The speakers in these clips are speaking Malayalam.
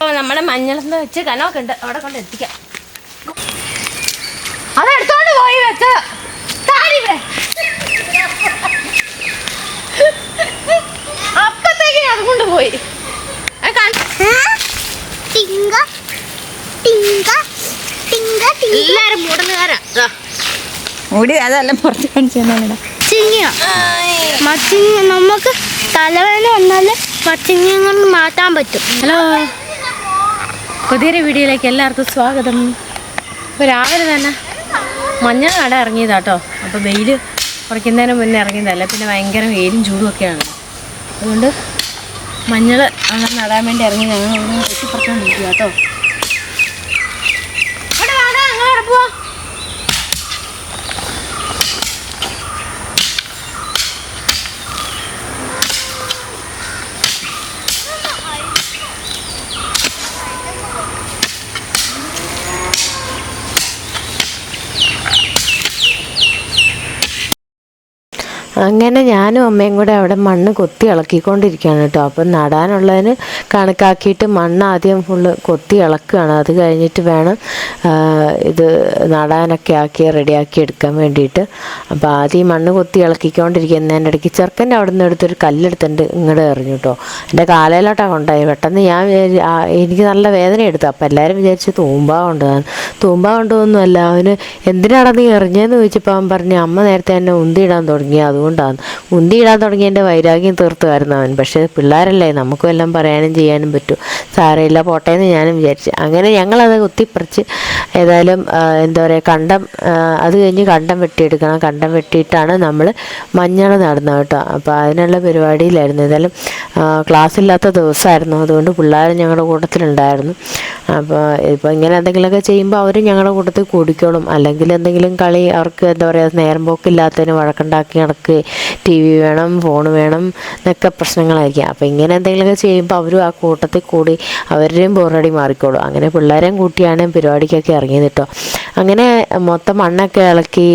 അപ്പോൾ നമ്മുടെ മഞ്ഞളെന്ന് വെച്ച് കനമൊക്കെ ഉണ്ട്. അവിടെ കൊണ്ട് എത്തിക്കാം. അതെടുത്തോണ്ട് പോയി വെക്ക്. അപ്പത്തേക്ക് അത് കണ്ട- ടിങ്ക ടിങ്ക ടിങ്ക ടിങ്ക എല്ലാരും മൂടലുകാരാ. മുടി അതെല്ലാം പുറത്ത് കാണിച്ചു തന്നാ ചിങ്ങിയ മച്ചിങ്ങ. നമുക്ക് തലവേദന വന്നാൽ മച്ചിങ്ങ കൊണ്ട് മാറ്റാൻ പറ്റും. ഹലോ. പുതിയൊരു വീഡിയോയിലേക്ക് എല്ലാവർക്കും സ്വാഗതം. ഇപ്പോൾ രാവിലെ തന്നെ മഞ്ഞൾ നട ഇറങ്ങിയതാട്ടോ. അപ്പോൾ വെയിൽ കുറയ്ക്കുന്നതിന് മുന്നേ ഇറങ്ങിയതല്ല? പിന്നെ ഭയങ്കര വെയിലും ചൂടും ഒക്കെയാണ്. അതുകൊണ്ട് മഞ്ഞൾ അങ്ങനെ നടാൻ വേണ്ടി ഇറങ്ങി ഞങ്ങൾ കുറച്ച് വെട്ടിപ്പറക്കാണ്ടിരിക്കുക കേട്ടോ അവിടെ വാടാ, ഞങ്ങൾ അവിടെ പോവാം. അങ്ങനെ ഞാനും അമ്മയും കൂടെ അവിടെ മണ്ണ് കൊത്തി ഇളക്കിക്കൊണ്ടിരിക്കുകയാണ് കേട്ടോ. അപ്പം നടാനുള്ളതിന് കണക്കാക്കിയിട്ട് മണ്ണ് ആദ്യം ഫുള്ള് കൊത്തി ഇളക്കുകയാണ്. അത് കഴിഞ്ഞിട്ട് വേണം ഇത് നടാനൊക്കെ ആക്കി റെഡിയാക്കി എടുക്കാൻ വേണ്ടിയിട്ട്. അപ്പോൾ ആദ്യം മണ്ണ് കൊത്തി ഇളക്കിക്കൊണ്ടിരിക്കുന്നതിന്റെ ഇടയ്ക്ക് ചെറുക്കന്റെ അവിടെ നിന്ന് എടുത്തൊരു കല്ലെടുത്തിട്ട് ഇങ്ങോട്ട് എറിഞ്ഞു കേട്ടോ എന്റെ കാലയിലോട്ടാണ് കൊണ്ടായി പെട്ടെന്ന് ഞാൻ എനിക്ക് നല്ല വേദന എടുത്തു. അപ്പോൾ എല്ലാവരും വിചാരിച്ചു തൂമ്പ കൊണ്ടുവന്ന് തൂമ്പ കൊണ്ടുപോകുന്നല്ല അവന് എന്തിനാണ് നീ എറിഞ്ഞതെന്ന് ചോദിച്ചപ്പോൾ അവൻ പറഞ്ഞു അമ്മ നേരത്തെ എന്നെ ഉന്തിയിടാൻ തുടങ്ങി. അതുകൊണ്ടാണ് ഉന്തിയിടാൻ തുടങ്ങിയതിന്റെ വൈരാഗ്യം തീർത്തുമായിരുന്നു അവൻ. പക്ഷേ പിള്ളേരല്ലേ നമുക്കും എല്ലാം പറയാനും ചെയ്യാനും പറ്റും. സാരമില്ല പോട്ടെ എന്ന് ഞാനും വിചാരിച്ചു. അങ്ങനെ ഞങ്ങളത് കുത്തിപ്പറിച്ച് ഏതായാലും എന്താ പറയുക കണ്ടം അത് കഴിഞ്ഞ് കണ്ടം വെട്ടിയെടുക്കണം. കണ്ടം വെട്ടിയിട്ടാണ് നമ്മൾ മഞ്ഞൾ നടന്നത് കേട്ടോ. അപ്പോൾ അതിനുള്ള പരിപാടിയിലായിരുന്നു. ഏതായാലും ക്ലാസ് ഇല്ലാത്ത ദിവസമായിരുന്നു. അതുകൊണ്ട് പിള്ളേർ ഞങ്ങളുടെ കൂട്ടത്തിലുണ്ടായിരുന്നു. അപ്പോൾ ഇപ്പോൾ ഇങ്ങനെ എന്തെങ്കിലുമൊക്കെ ചെയ്യുമ്പോൾ അവർ ഞങ്ങളുടെ കൂട്ടത്തിൽ കൂടിക്കോളും. അല്ലെങ്കിൽ എന്തെങ്കിലും കളി അവർക്ക് എന്താ പറയുക നേരം പോക്കില്ലാത്തതിന് വഴക്കുണ്ടാക്കി നടക്കുകയും ടി വി വേണം ഫോൺ വേണം എന്നൊക്കെ പ്രശ്നങ്ങളായിരിക്കും. അപ്പോൾ ഇങ്ങനെ എന്തെങ്കിലുമൊക്കെ ചെയ്യുമ്പോൾ അവരും ആ കൂട്ടത്തിൽ കൂടി അവരുടെയും ബോറടി മാറിക്കോളും. അങ്ങനെ പിള്ളേരെയും കൂട്ടിയാണ് പരിപാടിക്കൊക്കെ ഇറങ്ങിയത് കേട്ടോ അങ്ങനെ മൊത്തം മണ്ണൊക്കെ ഇളക്കി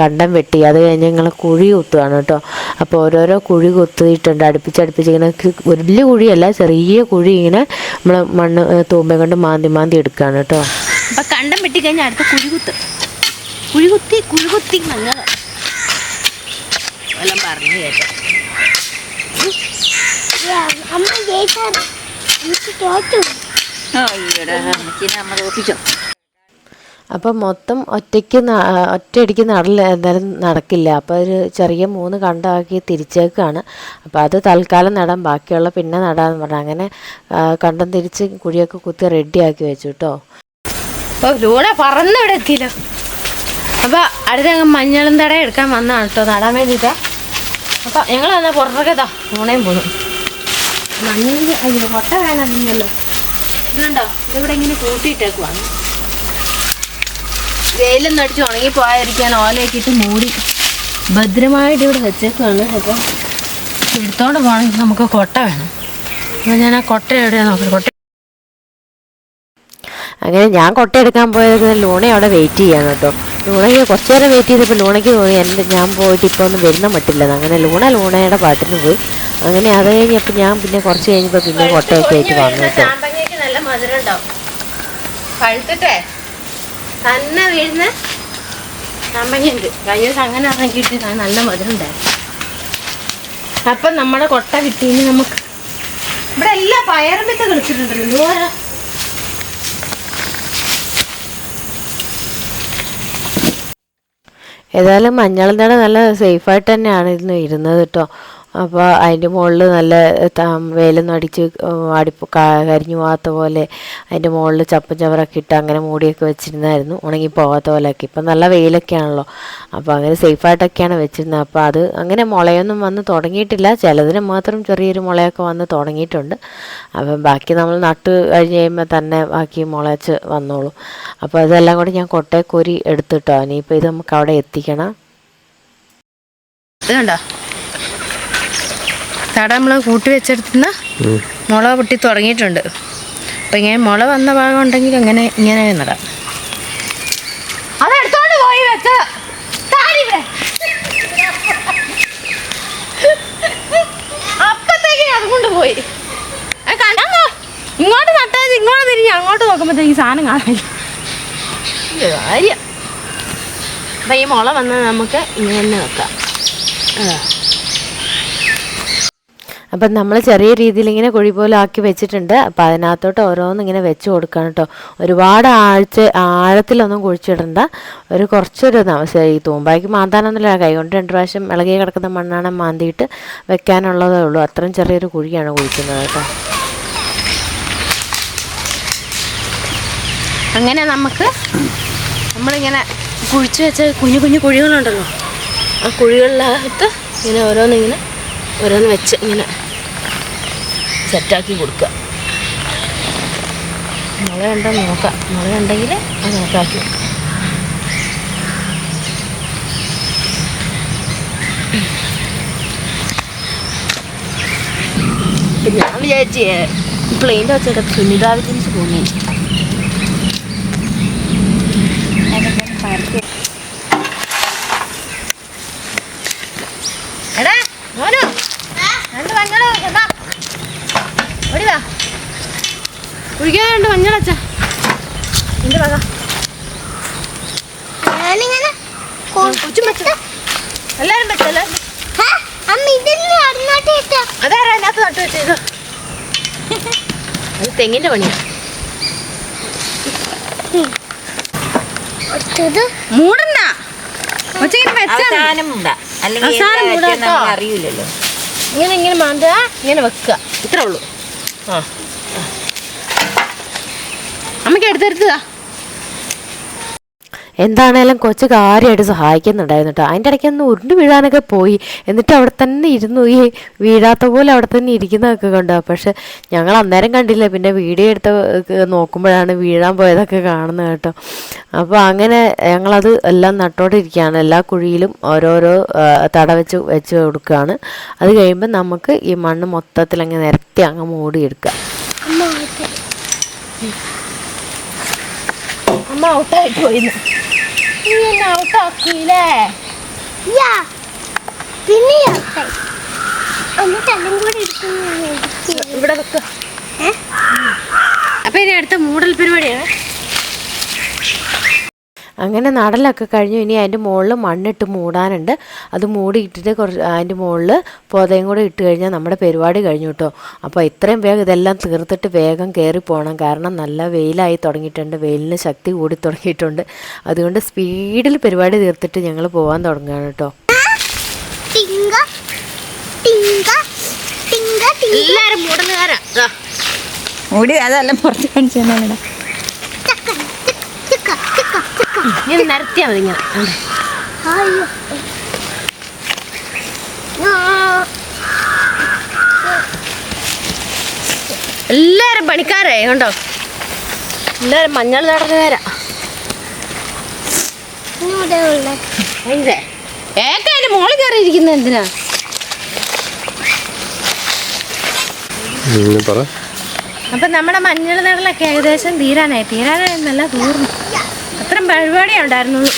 കണ്ടം വെട്ടി. അത് കഴിഞ്ഞ് ഞങ്ങൾ കുഴി കുത്തുകയാണ് കേട്ടോ അപ്പോൾ ഓരോരോ കുഴി കുത്തിയിട്ടുണ്ട്. അടുപ്പിച്ചടുപ്പിച്ച് ഇങ്ങനെ വലിയ കുഴിയല്ല ചെറിയ കുഴി ഇങ്ങനെ നമ്മൾ മണ്ണ് തൂമ്പ കൊണ്ട് മാന്തി മാന്തി എടുക്കുകയാണ് കേട്ടോ അപ്പം കണ്ടം വെട്ടി കഴിഞ്ഞാൽ അടുത്ത കുഴികുത്ത് കുഴികുത്തി കുഴികുത്തി മഞ്ഞൾ എല്ലാം പറഞ്ഞു കേട്ടോ അമ്മ ജയിച്ചാണ് എനിക്ക് തോറ്റു അയ്യോടാ അമ്മച്ചിനെ അമ്മ തോപ്പിച്ചോ അപ്പം മൊത്തം ഒറ്റയ്ക്ക് ഒറ്റ ഒറ്റയടിക്ക് നടല്ല എന്തായാലും നടക്കില്ല. അപ്പോൾ ഒരു ചെറിയ മൂന്ന് കണ്ടാക്കി തിരിച്ചേക്കാണ്. അപ്പോൾ അത് തൽക്കാലം നടാം. ബാക്കിയുള്ള പിന്നെ നടാന്ന് പറഞ്ഞു. അങ്ങനെ കണ്ടം തിരിച്ച് കുഴിയൊക്കെ കുത്തി റെഡിയാക്കി വെച്ചു കേട്ടോ അപ്പോൾ ലൂണ പറന്നിവിടെ എത്തിയില്ല. അപ്പോൾ അടുത്ത ഞങ്ങൾ മഞ്ഞളും തട എടുക്കാൻ വന്നതാണ് കേട്ടോ നടാൻ വേണ്ടിട്ടാ. അപ്പോൾ ഞങ്ങൾ വന്നാൽ പുറത്തൊക്കെ ഇതാ ലൂണയും മഞ്ഞളിന് അയ്യോ കൊട്ട വേണമെന്നല്ലോ ഇതുണ്ടോ? ഇതിവിടെ ഇങ്ങനെ കൂട്ടിയിട്ടേക്കുവാണ്. വെയിലൊന്നും അടിച്ച് ഉണങ്ങി പോയായിരിക്കാൻ ഓലയൊക്കെ ഇട്ട് മൂടി ഭദ്രമായിട്ട് ഇവിടെ വെച്ചേക്കുവാണ്. അപ്പോൾ എടുത്തോണ്ട് പോകണമെങ്കിൽ നമുക്ക് കൊട്ട വേണം. അപ്പോൾ ഞാൻ ആ കൊട്ട എവിടെയാണ് നോക്കുന്നത്? കൊട്ട അങ്ങനെ ഞാൻ കൊട്ട എടുക്കാൻ പോയത് ലൂണ അവിടെ വെയിറ്റ് ചെയ്യാൻ കേട്ടോ. ലൂണയ്ക്ക് കുറച്ച് നേരം വെയിറ്റ് ചെയ്തപ്പോൾ ലൂണയ്ക്ക് തോന്നി എന്റെ ഞാൻ പോയിട്ട് ഇപ്പോൾ ഒന്നും വരുന്ന മട്ടില്ലെന്ന് അങ്ങനെ ലൂണ ലൂണയുടെ പാട്ടിന് പോയി. അങ്ങനെ അത് കഴിഞ്ഞപ്പോൾ ഞാൻ പിന്നെ കുറച്ച് കഴിഞ്ഞപ്പോൾ പിന്നെ കൊട്ടയൊക്കെ ആയിട്ട് വന്നു കേട്ടോ നല്ല മധുരം ഉണ്ടാവും. പഴുത്തിട്ടേ? തന്നെ വീഴുന്ന ചാമ്പങ്ങയുണ്ട് കഴിഞ്ഞ ദിവസം അങ്ങനെ ഇറങ്ങിയിട്ട് ഞാൻ നല്ല മധുരം ഉണ്ടായിരുന്നു അപ്പം നമ്മുടെ കൊട്ട കിട്ടിയെന്ന് നമുക്ക് ഇവിടെ എല്ലാ പയറും വിത്ത് കളിച്ചിട്ടുണ്ടല്ലോ. ഏതായാലും ഏതായാലും മഞ്ഞളിന്റെ നല്ല സേഫായിട്ട് തന്നെയാണ് ഇന്ന് ഇരുന്നത് കേട്ടോ. അപ്പോൾ അതിന്റെ മുകളിൽ നല്ല വെയിലൊന്നും അടിച്ച് അടിപ്പ് കരിഞ്ഞു പോകാത്ത പോലെ അതിന്റെ മുകളിൽ ചപ്പും ചവറൊക്കെ ഇട്ട് അങ്ങനെ മൂടിയൊക്കെ വെച്ചിരുന്നായിരുന്നു. ഉണങ്ങി പോകാത്ത പോലെയൊക്കെ. ഇപ്പം നല്ല വെയിലൊക്കെ ആണല്ലോ അപ്പോൾ അങ്ങനെ സേഫായിട്ടൊക്കെയാണ് വെച്ചിരുന്നത് അപ്പോൾ അത് അങ്ങനെ മുളയൊന്നും വന്ന് തുടങ്ങിയിട്ടില്ല. ചിലതിന് മാത്രം ചെറിയൊരു മുളയൊക്കെ വന്ന് തുടങ്ങിയിട്ടുണ്ട്. അപ്പം ബാക്കി നമ്മൾ നട്ട് കഴിഞ്ഞ് കഴിയുമ്പോൾ തന്നെ ബാക്കി മുളച്ച് വന്നോളും. അപ്പോൾ അതെല്ലാം കൂടി ഞാൻ കൊട്ടയെ എടുത്തിട്ടോ. ഇനിയിപ്പോൾ ഇത് നമുക്ക് അവിടെ എത്തിക്കണം. കണ്ടോ? തട നമ്മൾ കൂട്ടി വെച്ചെടുത്തുന്ന മുള പൊട്ടി തുടങ്ങിയിട്ടുണ്ട്. അപ്പം ഇങ്ങനെ മുള വന്ന ഭാഗം ഉണ്ടെങ്കിൽ അങ്ങനെ ഇങ്ങനെ നടാം. അതെടുത്തോണ്ട് പോയി വെച്ച അപ്പത്തേക്ക് അതുകൊണ്ട് പോയി. കണ്ടോ? ഇങ്ങോട്ട് അങ്ങോട്ട് നോക്കുമ്പോഴത്തേക്ക് സാധനം കാണില്ല അപ്പം ഈ മുള വന്ന് നമുക്ക് ഇങ്ങനെ തന്നെ വെക്കാം. അപ്പം നമ്മൾ ചെറിയ രീതിയിൽ ഇങ്ങനെ കുഴി പോലെ ആക്കി വെച്ചിട്ടുണ്ട്. അപ്പം അതിനകത്തോട്ട് ഓരോന്ന് ഇങ്ങനെ വെച്ച് കൊടുക്കണം കേട്ടോ ഒരുപാട് ആഴ്ച ആഴത്തിലൊന്നും കുഴിച്ചിടണ്ട. ഒരു കുറച്ചൊരു ഈ തൂമ്പായ്ക്ക് മാന്താനൊന്നുമില്ല. കൈകൊണ്ട് രണ്ട് പ്രാവശ്യം ഇളകി കിടക്കുന്ന മണ്ണാണ് മാന്തിയിട്ട് വെക്കാനുള്ളതേ ഉള്ളൂ. അത്രയും ചെറിയൊരു കുഴിയാണ് കുഴിക്കുന്നത് കേട്ടോ അങ്ങനെ നമുക്ക് നമ്മളിങ്ങനെ കുഴിച്ച് വെച്ച കുഞ്ഞു കുഞ്ഞു കുഴികളുണ്ടല്ലോ. ആ കുഴികളിലകത്ത് ഇങ്ങനെ ഓരോന്നിങ്ങനെ ഓരോന്ന് വെച്ച് ഇങ്ങനെ സെറ്റാക്കി കൊടുക്കുക. മുളയുണ്ടോ നോക്കാം. മുളയുണ്ടെങ്കിൽ അത് നോക്കാക്കി. കൊടുക്കാം ഞാൻ വിചാരിച്ചേ പ്ലെയിന്റെ വെച്ചിട്ട് സുനിതാ വിജൻസ് പോകുന്നേ എടാ മോനു രണ്ട് മഞ്ഞൾ എന്താ രണ്ട് മഞ്ഞൾ അച്ഛാ. നിന്റെ വക? ഞാനിങ്ങനെ കൊച്ചും വെച്ചോ എല്ലാരും അമ്മ ഇതിന് അടുന്നോട്ട് ഇട്ടോ? അതാരാ അതിനകത്ത് നട്ടു വെച്ചത് അത് തെങ്ങിന്റെ പണിയാ. മൂടണ്ട. അറിയില്ലല്ലോ ഇങ്ങനെ ഇങ്ങനെ മാന്തുക ഇങ്ങനെ വെക്കുക. ഇത്രേ ഉള്ളൂ. അമ്മയ്ക്ക് എടുത്തെടുത്തതാ എന്താണേലും കൊച്ചു കാര്യമായിട്ട് സഹായിക്കുന്നുണ്ടായിരുന്നു കേട്ടോ അതിന്റെ ഇടയ്ക്ക് ഒന്ന് ഉരുണ്ട് വീഴാനൊക്കെ പോയി. എന്നിട്ട് അവിടെ തന്നെ ഇരുന്നു. ഈ വീഴാത്ത പോലെ അവിടെ തന്നെ ഇരിക്കുന്നതൊക്കെ കണ്ടോ. പക്ഷെ ഞങ്ങൾ അന്നേരം കണ്ടില്ല. പിന്നെ വീഡിയോ എടുത്ത് നോക്കുമ്പോഴാണ് വീഴാൻ പോയതൊക്കെ കാണുന്നത് കേട്ടോ. അപ്പോൾ അങ്ങനെ ഞങ്ങളത് എല്ലാം നട്ടോണ്ടിരിക്കുകയാണ്. എല്ലാ കുഴിയിലും ഓരോരോ തട വെച്ച് വെച്ച് കൊടുക്കുകയാണ്. അത് കഴിയുമ്പോൾ നമുക്ക് ഈ മണ്ണ് മൊത്തത്തിൽ അങ്ങ് നിരത്തി അങ്ങ് മൂടിയെടുക്കാം അമ്മ ഔട്ടായിട്ട് പോയിന്ന്. നീ എന്നെ ഔട്ടാക്കിയില്ലേ യാ. പിന്നെ ഔട്ടായി. എന്നിട്ട് എല്ലാം കൂടി എടുക്കുന്നു ഇവിടെ വെക്ക അപ്പൊ ഇനി അടുത്ത മൂടൽ പരിപാടിയാണ് അങ്ങനെ നടലൊക്കെ കഴിഞ്ഞു. ഇനി അതിന്റെ മുകളിൽ മണ്ണിട്ട് മൂടാനുണ്ട്. അത് മൂടിയിട്ടിട്ട് കുറച്ച് അതിന്റെ മുകളിൽ പൊതയും കൂടെ ഇട്ട് കഴിഞ്ഞാൽ നമ്മുടെ പരിപാടി കഴിഞ്ഞു കേട്ടോ. അപ്പോൾ ഇത്രയും വേഗം ഇതെല്ലാം തീർത്തിട്ട് വേഗം കയറി പോകണം കാരണം നല്ല വെയിലായി തുടങ്ങിയിട്ടുണ്ട്. വെയിലിന് ശക്തി കൂടി തുടങ്ങിയിട്ടുണ്ട്. അതുകൊണ്ട് സ്പീഡിൽ പരിപാടി തീർത്തിട്ട് ഞങ്ങൾ പോകാൻ തുടങ്ങുകയാണ് കേട്ടോ. എല്ലാവരും മൂടലുകാരാ മൂടി അതെല്ലാം പുറത്ത് കാണിച്ചു തന്നെയാണ് ഇങ്ങനെ നിരത്തിയാൽ മതി ഇങ്ങനെ എല്ലാരും പണിക്കാരേ കണ്ടോ? എല്ലാരും മഞ്ഞൾ നടന്നുകാരാ ഇവിടെ മോൾ ഭയങ്കര ഏക്ക മോളിൽ കയറിയിരിക്കുന്ന എന്തിനാ? അപ്പൊ നമ്മുടെ മഞ്ഞൾ നടലൊക്കെ ഏകദേശം തീരാനായി. തീരാനായി നല്ല തീർന്നു. അത്രയും പരിപാടിയേ ഉണ്ടായിരുന്നുള്ളൂ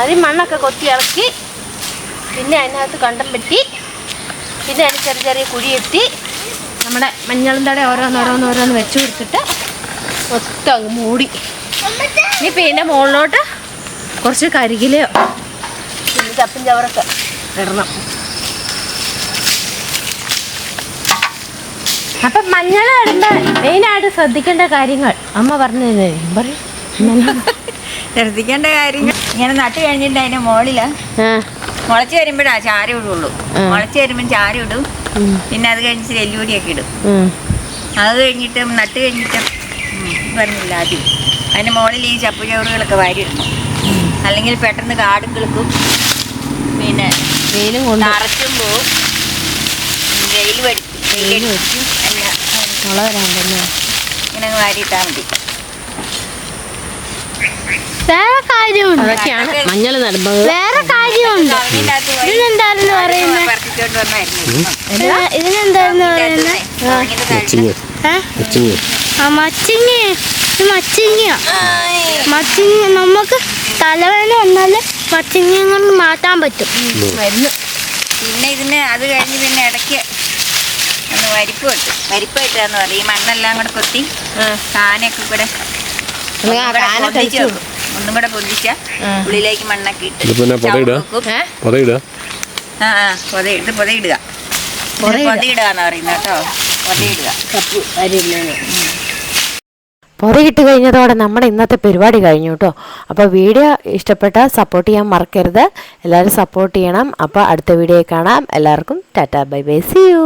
അതിൽ മണ്ണൊക്കെ കൊത്തി ഇറക്കി പിന്നെ അതിനകത്ത് കണ്ടം പറ്റി പിന്നെ അതിന് ചെറിയ ചെറിയ കുഴിയെത്തി നമ്മുടെ മഞ്ഞളും തട ഓരോന്നോരോന്നോരോന്ന് വെച്ച് കൊടുത്തിട്ട് മൊത്തം അങ്ങ് മൂടി. ഇനിയിപ്പോൾ ഇതിന്റെ മുകളിലോട്ട് കുറച്ച് കരികിലയോ പിന്നെ ചപ്പും ചവറൊക്കെ ഇടണം. അപ്പം മഞ്ഞൾ ഇടുമ്പോൾ മെയിനായിട്ട് ശ്രദ്ധിക്കേണ്ട കാര്യങ്ങൾ അമ്മ പറഞ്ഞു തരുന്നത്. പറയും. ശ്രദ്ധിക്കേണ്ട കാര്യങ്ങൾ. ഇങ്ങനെ നട്ട് കഴിഞ്ഞിട്ട് അതിന്റെ മോളിൽ മുളച്ച് വരുമ്പോഴാ ചാര ഇടുള്ളൂ. മുളച്ചു വരുമ്പോൾ ചാര ഇടും. പിന്നെ അത് കഴിഞ്ഞിട്ട് എല്ലുപൊടിയൊക്കെ ഇടും. അത് കഴിഞ്ഞിട്ട് നട്ട് കഴിഞ്ഞിട്ട് പറഞ്ഞില്ല ആദ്യം. അതിന്റെ മുകളിൽ ഈ ചപ്പുചവറുകളൊക്കെ വാരി ഇടണം. അല്ലെങ്കിൽ പെട്ടെന്ന് കാടും കിളുക്കും. പിന്നെ വെയിലും കൊണ്ട് നിറച്ചും പോവും. വെയിൽ എല്ലാം മുള വരാണ്ടല്ലേ ഇങ്ങനെ വാരിയിട്ടാൽ മതി. വേറെ കാര്യമുണ്ട്. അതൊക്കെയാണ് മഞ്ഞൾ നടുമ്പോൾ വേറെ കാര്യമുണ്ട്. ഇതിനെന്താണെന്ന് പറയുന്നത് ഇതിനെന്താണെന്ന് പറയുന്നത് മച്ചിങ്ങ. ഏ? മച്ചിങ്ങ. ആ മച്ചിങ്ങ. ഇത് മച്ചിങ്ങ. മച്ചിങ്ങ നമുക്ക് തലവേദന വന്നാൽ മച്ചിങ്ങ കൊണ്ട് മാറ്റാൻ പറ്റും. പിന്നെ ഇതിന് അത് കഴിഞ്ഞ് പിന്നെ ഇടയ്ക്ക് ഒന്ന് വരിപ്പ് കിട്ടും വരിപ്പ് കിട്ടുക എന്ന് പറയും. ഈ മണ്ണെല്ലാം കൂടെ കൊത്തി കാനൊക്കെ കൂടെ ഒന്ന് കൂടെ പൊന്തിച്ച ഉള്ളിലേക്ക് മണ്ണൊക്കെ ഇട്ട് പുതയിടുക? ആ ആ പൊത ഇത് പൊതയിടുക. പൊതയിടുക. പൊതയിടുക എന്ന് പറയുന്നത് കേട്ടോ. പൊതയിടുക. കപ്പ് അരിയില്ലേ പൊതയിട്ട് കഴിഞ്ഞതോടെ നമ്മുടെ ഇന്നത്തെ പരിപാടി കഴിഞ്ഞു കേട്ടോ. അപ്പോൾ വീഡിയോ ഇഷ്ടപ്പെട്ട സപ്പോർട്ട് ചെയ്യാൻ മറക്കരുത്. എല്ലാവരും സപ്പോർട്ട് ചെയ്യണം. അപ്പോൾ അടുത്ത വീഡിയോ കാണാം. എല്ലാവർക്കും tata bye bye. See you